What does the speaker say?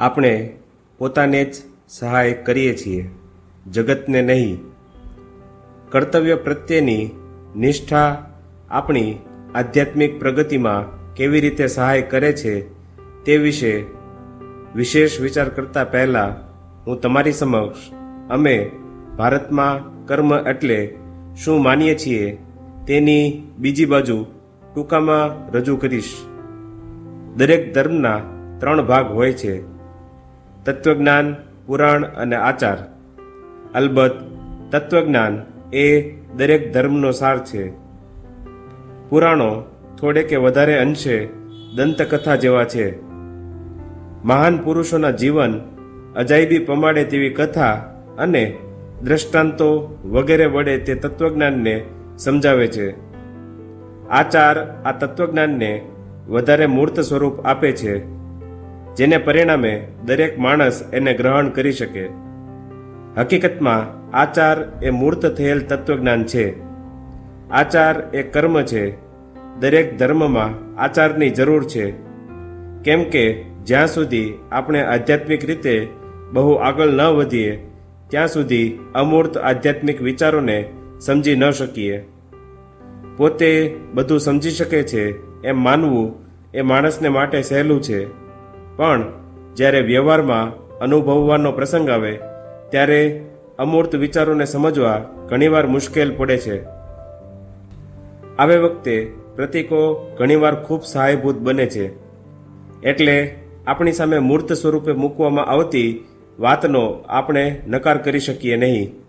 આપણે પોતાને જ સહાય કરીએ છીએ, જગતને નહીં. કર્તવ્ય પ્રત્યેની નિષ્ઠા આપણી આધ્યાત્મિક પ્રગતિમાં કેવી રીતે સહાય કરે છે તે વિશે વિશેષ વિચાર કરતા પહેલા હું તમારી સમક્ષ, અમે ભારતમાં કર્મ એટલે શું માનીએ છીએ તેની બીજી બાજુ ટૂંકામાં રજૂ કરીશ. દરેક ધર્મના ત્રણ ભાગ હોય છે. તત્વજ્ઞાન, પુરાણ અને આચાર. અલબત્ત, તત્વજ્ઞાન એ દરેક ધર્મનો સાર છે. પુરાણો થોડે કે વધારે અંશે દંતકથા જેવા છે. મહાન પુરુષોના જીવન અજાયબી પમાડે તેવી કથા અને દ્રષ્ટાંતો વગેરે વડે તે તત્વજ્ઞાનને સમજાવે છે. આચાર આ તત્વજ્ઞાનને વધારે મૂર્ત સ્વરૂપ આપે છે. જેને પરિણામે દરેક માણસ એને ગ્રહણ કરી શકે. હકીકતમાં, આચાર એ મૂર્ત થયેલ તત્વજ્ઞાન છે. આચાર એ કર્મ છે. દરેક ધર્મમાં આચારની જરૂર છે. કેમ કે, જ્યાં સુધી આપણે આધ્યાત્મિક રીતે બહુ આગળ ન વધીએ, ત્યાં સુધી અમૂર્ત આધ્યાત્મિક વિચારોને સમજી ન શકીએ. પોતે બધું સમજી શકે છે, એમ માનવું એ માણસને માટે સહેલું છે. પણ જ્યારે વ્યવહારમાં અનુભવવાનો પ્રસંગ આવે, ત્યારે અમૂર્ત વિચારોને સમજવા ઘણીવાર મુશ્કેલ પડે છે. આવે વખતે પ્રતીકો ઘણીવાર ખૂબ સહાયભૂત બને છે. એટલે આપણી સામે મૂર્ત સ્વરૂપે મૂકવામાં આવતી વાતનો આપણે નકાર કરી શકીએ નહીં.